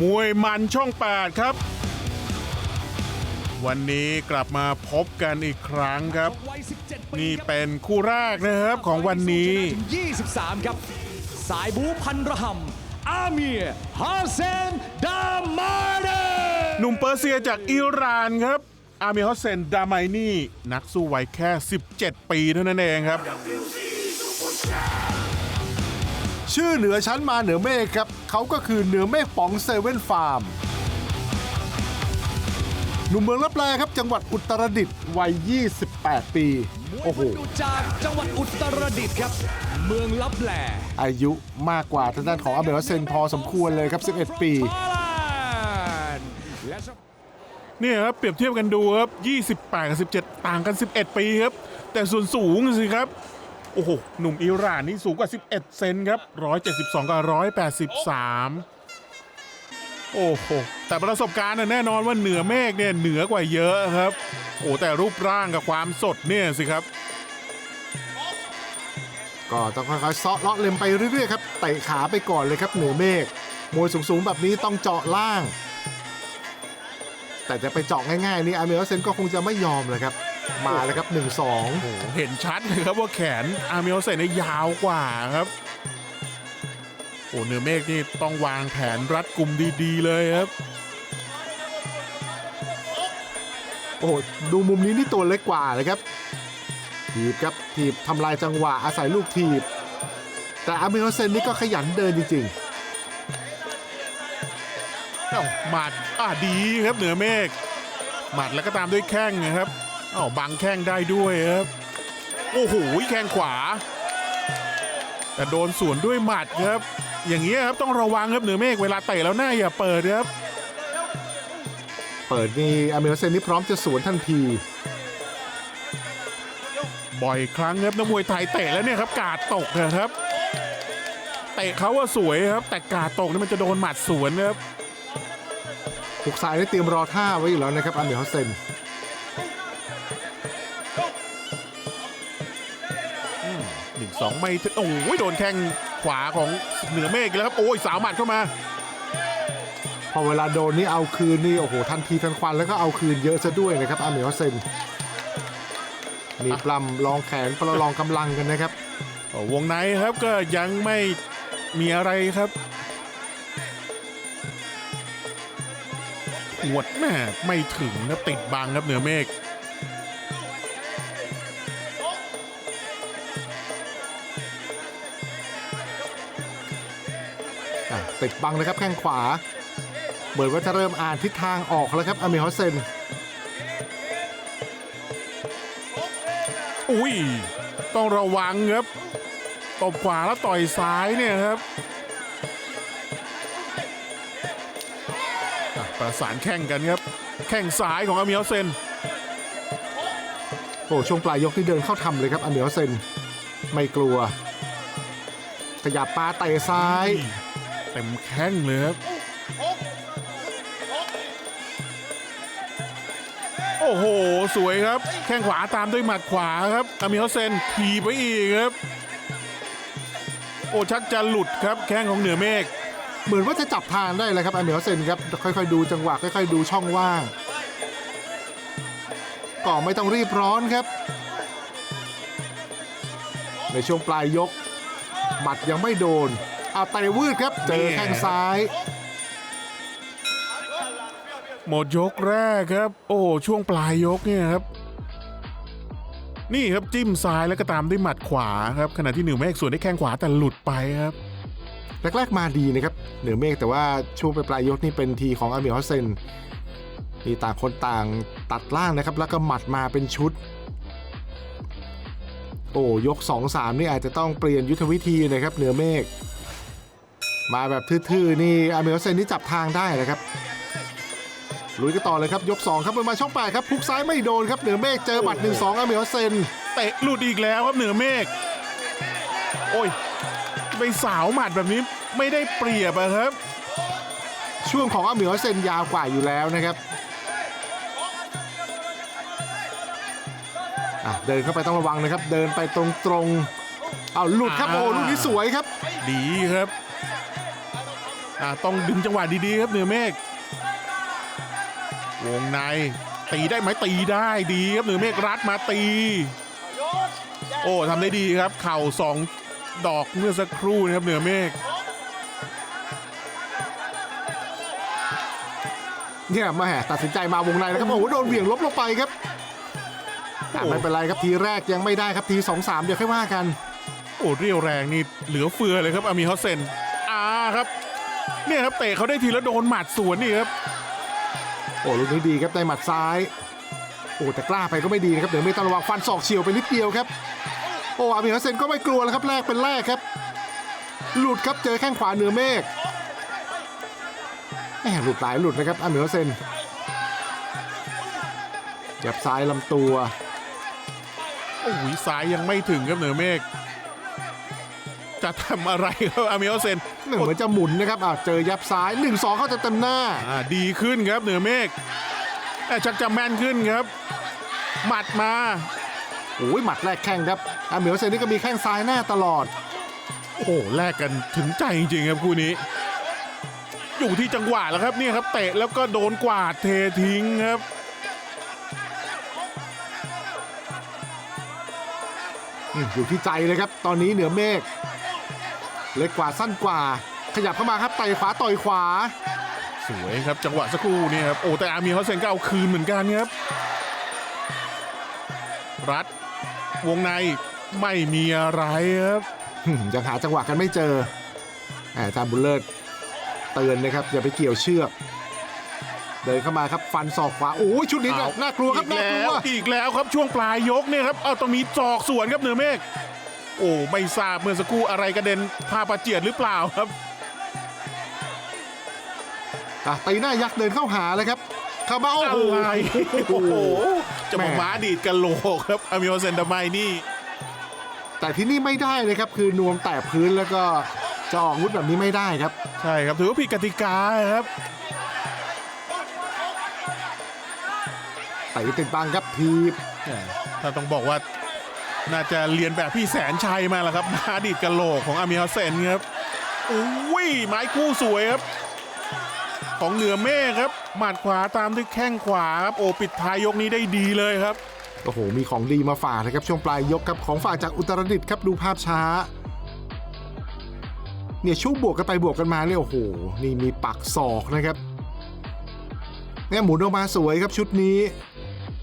มวยมันช่อง 8 ครับ วันนี้กลับมาพบกันอีกครั้งครับวัย17ปีนี่ครับเป็นคู่แรกนะครับของวันนี้ถึง23 ครับ สายบูพันระหำอาเมียร์ฮาเซนดามาเดหนุ่มเปอร์เซียจากอิหร่านครับ อามีฮอสเซนดาไมนี่ นักสู้วัยแค่ 17 ปีเท่านั้นเองครับ ชื่อเหนือชั้นมาเหนือเมฆครับเขาก็คือเหนือเมฆป๋องเซเว่นฟาร์มหนุ่มเมืองลับแลครับจังหวัดอุตรดิตถ์วัย 28 ปี โอ้โหดูจากจังหวัดอุตรดิตถ์ครับ เมืองลับแหล่อายุมากกว่าทางด้านของอาเบลเซนพอสมควรเลยครับ 11 ปีฮอลแลนด์และเนี่ยครับเปรียบเทียบกันดูครับ 28 กับ 17 ต่างกัน 11 ปีครับ แต่ส่วนสูงสิครับ โอ้โห หนุ่มอิหร่านนี่สูงกว่า 11 เซนครับ 172 กับ 183 โอ้โห แต่ประสบการณ์น่แน่นอนว่าเหนือเมฆเนี่ยเหนือกว่าเยอะครับ โอ้แต่รูปร่างกับความสดเนี่ยสิครับ ก็ต้องค่อยๆเซาะเลาะเล็มไปเรื่อยๆครับเตะขาไปก่อนเลยครับเหนือเมฆมวยสูงๆแบบนี้ต้องเจาะล่าง แต่จะไปเจาะง่ายๆนี่อาเมลเซนก็คงจะไม่ยอมเลยครับ มาแล้วครับ 1-2 โอ้โหเห็นชัดเลยครับว่าแขนอาร์เมลเซนเนี่ยยาวกว่าครับโอ้เหนือเมฆนี่ต้องวางแผนรัดกุมดีๆ เลยครับ โอ้โหดูมุมนี้นี่ตัวเล็กกว่าเลยครับ ถีบครับ ถีบทำลายจังหวะอาศัยลูกถีบ แต่อาเมลเซนนี่ก็ขยันเดินจริง เอ้าหมัดอ่าดีครับเหนือเมฆหมัดแล้วก็ตามด้วยแข้งนะครับเอ้าบังแข้งได้ด้วยครับ โอ้โหแข้งขวา แต่โดนสวนด้วยหมัดครับ อย่างเงี้ยครับต้องระวังครับเหนือเมฆเวลาเตะแล้วหน้าอย่าเปิดครับๆเปิดนี่อาเมลเซนนี่พร้อมจะสวนทันที บ่อยครั้งครับนักมวยไทยเตะแล้วเนี่ยครับ กาดตกนะครับ เตะเขาว่าสวยครับ แต่กาดตกนี่มันจะโดนหมัดสวนนะครับหุกซ้ายได้เตรียมรอท่าไว้อยู่แล้วนะครับอาเมลเซน หนึ่งสองไม่ถึงโอ้ยโดนแข้งขวาของเหนือเมฆอีกแล้วครับ โอ้ยสาวหมัดเข้ามา พอเวลาโดนนี่เอาคืนนี่โอ้โหทันทีทันควันแล้วก็เอาคืนเยอะซะด้วยนะครับอาเมลเซนมีปล้ำลองแขนประลองกำลังกันนะครับ วงในครับก็ยังไม่มีอะไรครับหวดแม่ไม่ถึงนะติดบังครับเหนือเมฆ ติดบังนะครับแข้งขวา เหมือนว่าจะเริ่มอ่านทิศทางออกแล้วครับอาเมลเซนอุ้ยต้องระวังครับตบขวาแล้วต่อยซ้ายเนี่ยครับอะประสานแข่งกันครับ แข่งซ้ายของอาเมียเซนโอ้ช่วงปลายยกที่เดินเข้าทำเลยครับอาเมลเซนไม่กลัวขยับปาเตะซ้าย เต็มแข้งเลยครับ โอ้โห สวยครับ แข้งขวาตามด้วยหมัดขวาครับอามิโฮเซนทีไปอีกครับ โอ้ชักจะหลุดครับ แข้งของเหนือเมฆเหมือนว่าจะจับทางได้เลยครับอาเมลเซนครับ ค่อยๆดูจังหวะค่อยๆดูช่องว่างก็ไม่ต้องรีบร้อนครับ ในช่วงปลายยกหมัดยังไม่โดน เอาเตะวืดครับ เจอแข้งซ้าย หมดยกแรกครับ โอ้ช่วงปลายยกเนี่ยครับ นี่ครับจิ้มซ้ายแล้วก็ตามด้วยหมัดขวาครับ ขณะที่เหนือเมฆสวนด้วยแข้งขวาแต่หลุดไปครับแรกๆมาดีนะครับเหนือเมฆแต่ว่าช่วงปลายๆยกนี่เป็นทีของอาเมียฮอสเซนมีต่างคนต่างตัดล่างนะครับ แล้วก็หมัดมาเป็นชุด โอ้ยก 2-3 นี่อาจจะต้องเปลี่ยนยุทธวิธีนะครับเหนือเมฆ มาแบบทื่อๆนี่อาเมียฮอสเซนนี่จับทางได้นะครับลุยกันต่อเลยครับยก 2 ครับมันมาช่องแปดครับพุกซ้ายไม่โดนครับเหนือเมฆเจอหมัด1-2อาเมียฮอสเซนเตะหลุดอีกแล้วครับเหนือเมฆโอ้ยไปสาวหมัดแบบนี้ไม่ได้เปรียบอะครับ ช่วงของอาเมียฮอสเซนยาวกว่าอยู่แล้วนะครับอะเดินเข้าไปต้องระวังนะครับ เดินไปตรงๆเอาหลุดครับอ่าโอ้ลูกนี้สวยครับ ดีครับ อ่าต้องดึงจังหวะดีๆครับเหนือเมฆวงในตีได้ไหมตีได้ดีครับเหนือเมฆรัดมาตี โอ้ทำได้ดีครับ เข่าสองดอกเมื่อสักครู่นะครับเหนือเมฆเนี่ยแม่ตัดสินใจมาวงในนะครับโอ้โหโดนเหวี่ยงลบลงไปครับแต่ไม่เป็นไรครับทีแรกยังไม่ได้ครับทีสองสามเดี๋ยวค่อยว่ากัน โอ้เรียวแรงนี่เหลือเฟือเลยครับอามีฮอสเซนอ่าครับ เนี่ยครับเตะเขาได้ทีแล้วโดนหมัดสวนนี่ครับโอ้ลูกนี้ดีครับในหมัดซ้ายโอ้แต่กล้าไปก็ไม่ดีนะครับเดี๋ยวไม่ต้องระวังฟันศอกเฉียวไปนิดเดียวครับโอ้อาบีฮัสเซนก็ไม่กลัวแล้วครับแรกเป็นแรกครับ หลุดครับเจอแข้งขวาเหนือเมฆแหมหลุดหลายหลุดนะครับอาบีฮัสเซนจับซ้ายลำตัวโอ้ยซ้ายยังไม่ถึงครับเหนือเมฆ จะทำอะไรครับอามีฮอสเซนเหมือนจะหมุนนะครับอะเจอยับซ้าย 1-2 เข้าเต็มๆหน้า อ่าดีขึ้นครับเหนือเมฆแต่ชักจะแม่นขึ้นครับ หมัดมาโอ้ยหมัดแรกแข้งครับอาเหมียวเซนนี่ก็มีแข้งซ้ายหน้าตลอด โอ้โหแลกกันถึงใจจริงๆครับคู่นี้ อยู่ที่จังหวะแล้วครับเนี่ยครับเตะแล้วก็โดนกวาดเททิ้งครับอืมอยู่ที่ใจเลยครับ ตอนนี้เหนือเมฆ เล็กกว่าสั้นกว่า ขยับเข้ามาครับไต่ขวาต่อยขวา สวยครับจังหวะสักครู่นี่ครับโอ้แต่อามีฮอสเซนก็เอาคืนเหมือนกันครับ รัดวงในไม่มีอะไรครับอืมยังหาจังหวะกันไม่เจอแหมอาจารย์บุญเลิศเตือนนะครับ อย่าไปเกี่ยวเชือกเดินเข้ามาครับฟันศอกขวาโอ้ยชุดนี้เอาน่ากลัวครับอีกน่ากแล้ลัววอีกแล้วครับช่วงปลายยกเนี่ยครับเอาต้องมีจอกสวนครับเหนือเมฆ โอ้ไม่ทราบเมื่อสักครู่อะไรกระเด็นผ้าประเจียดหรือเปล่าครับอะตีหน้ายักษ์เดินเข้าหาเลยครับเข้ามาโอ้โหอะไรโอ้โหจะมาแม่ม้าดีดกันโหลกครับอามิโอเซนทำไมนี่ แต่ที่นี่ไม่ได้เลยครับ คือนวมแตะพื้นแล้วก็จะออกอาวุธแบบนี้ไม่ได้ครับ ใช่ครับถือว่าผิดกติกาครับไต่ติดบังครับทีบถ้าต้องบอกว่า น่าจะเรียนแบบพี่แสนชัยมาแล้วครับมาดีดกันโหลกของอามิโอเซนครับอุ้ยไม้คู่สวยครับ ของเหนือเมฆครับ หมัดขวาตามด้วยแข้งขวาครับโอ้ปิดท้ายยกนี้ได้ดีเลยครับโอ้โห มีของดีมาฝากนะครับ ช่วงปลายยกครับของฝากจากอุตรดิตถ์ครับดูภาพช้า เนี่ยชุบบวกกันไปบวกกันมาเนี่ยโอ้โห นี่มีปักศอกนะครับเนี่ยหมุนออกมาสวยครับชุดนี้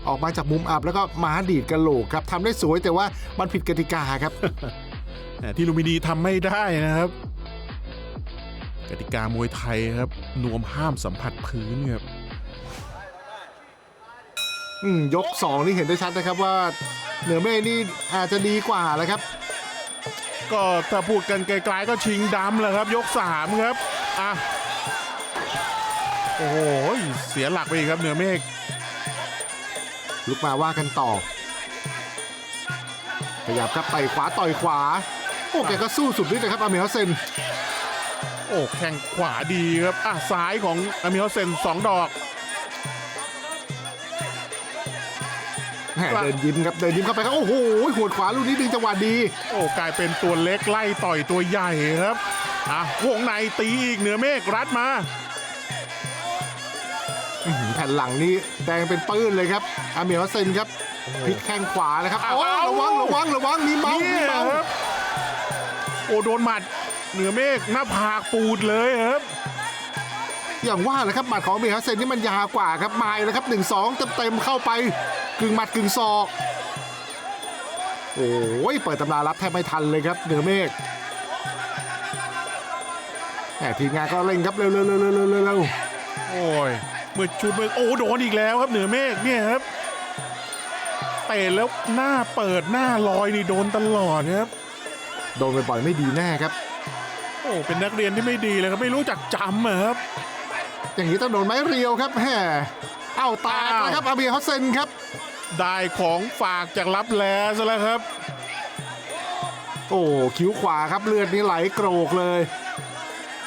ออกมาจากมุมอับแล้วก็ม้าดีดกระโหลกครับทำได้สวยแต่ว่ามันผิดกติกาครับแต่ที่ลุมพินีทำไม่ได้นะครับ กติกามวยไทยครับนวมห้ามสัมผัสพื้นครับอืมยก 2 นี่เห็นได้ชัดนะครับว่า เหนือเมฆนี่อาจจะดีกว่าแหล้วครับ ก็ถ้าพูดกันไกลๆก็ชิงดำแหละครับ ยก 3 ครับอะโอ้โหเสียหลักไปอีกครับเหนือเมฆ ลุกมาว่ากันต่อ ขยับครับไต่ขวาต่อยขวา โอ้แกก็สู้สุดฤทธิ์นะครับอาเมลเซนโอ้แข้งขวาดีครับอะซ้ายของอามิโฮเซนสองดอกแหม่เดินยิ้มครับเดินยิ้มเข้าไปครับโอ้โหหัวดขวาลูกนี้ดึงจังหวะดี โอ้กลายเป็นตัวเล็กไล่ต่อยตัวใหญ่ครับอะวงในตีอีกเหนือเมฆรัดมา อื้อหือแผ่นหลังนี้แดงเป็นปื้นเลยครับอาเมลเซนครับพลิกแข้งขวาเลยครับเอาโอ้เอาระวังระวังระวังมีเมาส์มีเนี่ยเมาส์ครับ โอ้โดนหมัด เหนือเมฆหน้าผากปูดเลยครับ อย่างว่าแหละครับหมัดของอาเมลเซนนี่มันยาวกว่าครับมาเลยครับหนึ่งสองเต็มเต็มๆเข้าไปกึ่งหมัดกึ่งศอกโอ้ยเปิดตำรารับแทบไม่ทันเลยครับเหนือเมฆแหมทีมงานก็เร่งครับเร็วเร็วเร็วเร็วเร็วเร็วโอ้ยเมื่อชุดเมื่อโอ้โดนอีกแล้วครับเหนือเมฆเนี่ยครับเตะแล้วหน้าเปิดหน้าลอยนี่โดนตลอดครับโดนบ่อยๆไม่ดีแน่ครับ โอ้เป็นนักเรียนที่ไม่ดีเลยครับไม่รู้จักจำอะครับ อย่างนี้ต้องโดนไม้เรียวครับแหมเอ้าตากแล้วครับอาเบียฮอสเซนครับ ได้ของฝากจากรับแลซะแล้วครับ โอ้คิ้วขวาครับเลือดนี่ไหลโกรกเลย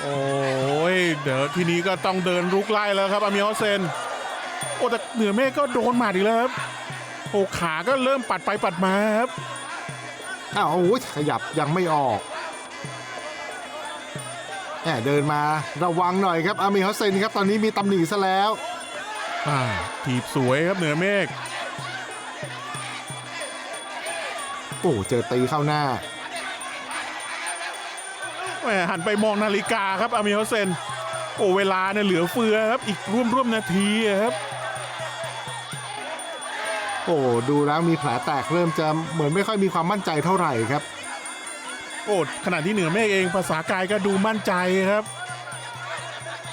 โอ้ยเดี๋ยวทีนี้ก็ต้องเดินรุกไล่แล้วครับอามิฮอสเซนโอ้แต่เหนือเมฆก็โดนหมัดอีกแล้วครับโอ้ขาก็เริ่มปัดไปปัดมาครับอ้าวโอ้ยขยับยังไม่ออกแหมเดินมาระวังหน่อยครับอามีฮอสเซนครับตอนนี้มีตำหนิซะแล้วอ่าถีบสวยครับเหนือเมฆโอ้เจอตีเข้าหน้าแห มหันไปมองนาฬิกาครับอามีฮอสเซนโอ้เวลาเนี่ยเหลือเฟือครับอีกร่วมร่วมๆนาทีอะครับโอ้ดูแล้วมีแผลแตกเริ่มจะเหมือนไม่ค่อยมีความมั่นใจเท่าไหร่ครับ โอ้ขณะที่เหนือเมฆเองภาษากายก็ดูมั่นใจครับ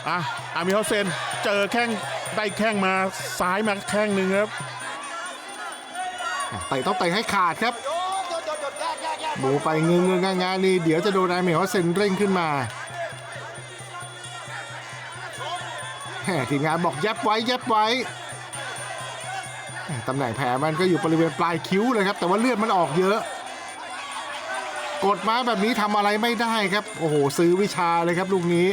อะอามีฮอสเซนเจอแข้งได้แข้งมาซ้ายมาแข้งหนึ่งครับเตะต้องเตะให้ขาดครับ หมูไปเงื้องงางานี่เดี๋ยวจะโดนอามียวเซ็นเร่งขึ้นมาแหมทีมงานบอกยับไว้ยับไว้ตำแหน่งแผลมันก็อยู่บริเวณปลายคิ้วเลยครับ แต่ว่าเลือดมันออกเยอะ กดมาแบบนี้ทำอะไรไม่ได้ครับ โอ้โห ซื้อวิชาเลยครับลูกนี้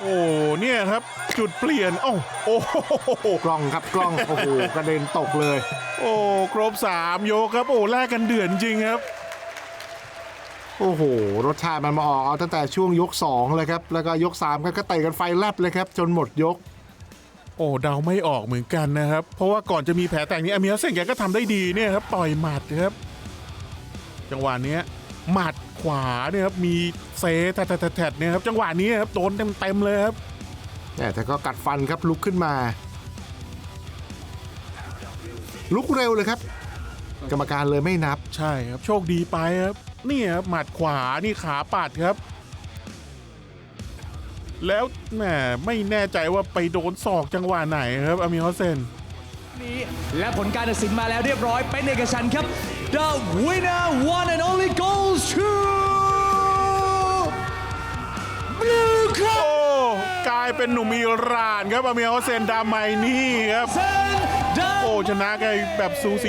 โอ้เนี่ยครับจุดเปลี่ยนโอ้โอ้โหกล้องครับกล้องโอ้โหกระเด็นตกเลย โอ้ครบสามยกครับโอ้แลกกันเดือดจริงครับ โอ้โห รสชาติมันมาออกเอาตั้งแต่ช่วงยก2เลยครับ แล้วก็ยก3ก็เตะกันไฟแลบเลยครับ จนหมดยก โอ้เดาไม่ออกเหมือนกันนะครับ เพราะว่าก่อนจะมีแผลแตกนี้อามีฮอสเซนแกก็ทำได้ดีเนี่ยครับต่อยหมัดครับ จังหวะเนี้ยหมัด ขวาเนี่ยครับมีเซแทดๆๆเนี่ยครับจังหวะนี้ครับโดนเต็มๆเลยครับแต่แต่ก็กัดฟันครับลุกขึ้นมา ลุกเร็วเลยครับ กรรมการเลยไม่นับ ใช่ครับโชคดีไปครับนี่ครับหมัดขวานี่ขาปัดครับ แล้วแหมไม่แน่ใจว่าไปโดนศอกจังหวะไหนครับอามีฮอสเซนนี้และผลการตัดสินมาแล้วเรียบร้อยเป็นเอกฉันท์ครับ The winner one and only goes to Blue โอ้กลายเป็นหนุ่มอิหร่านครับอามีฮอสเซนดาไมนี่ครับ Crimson โอ้ ชนะแกแบบสูสี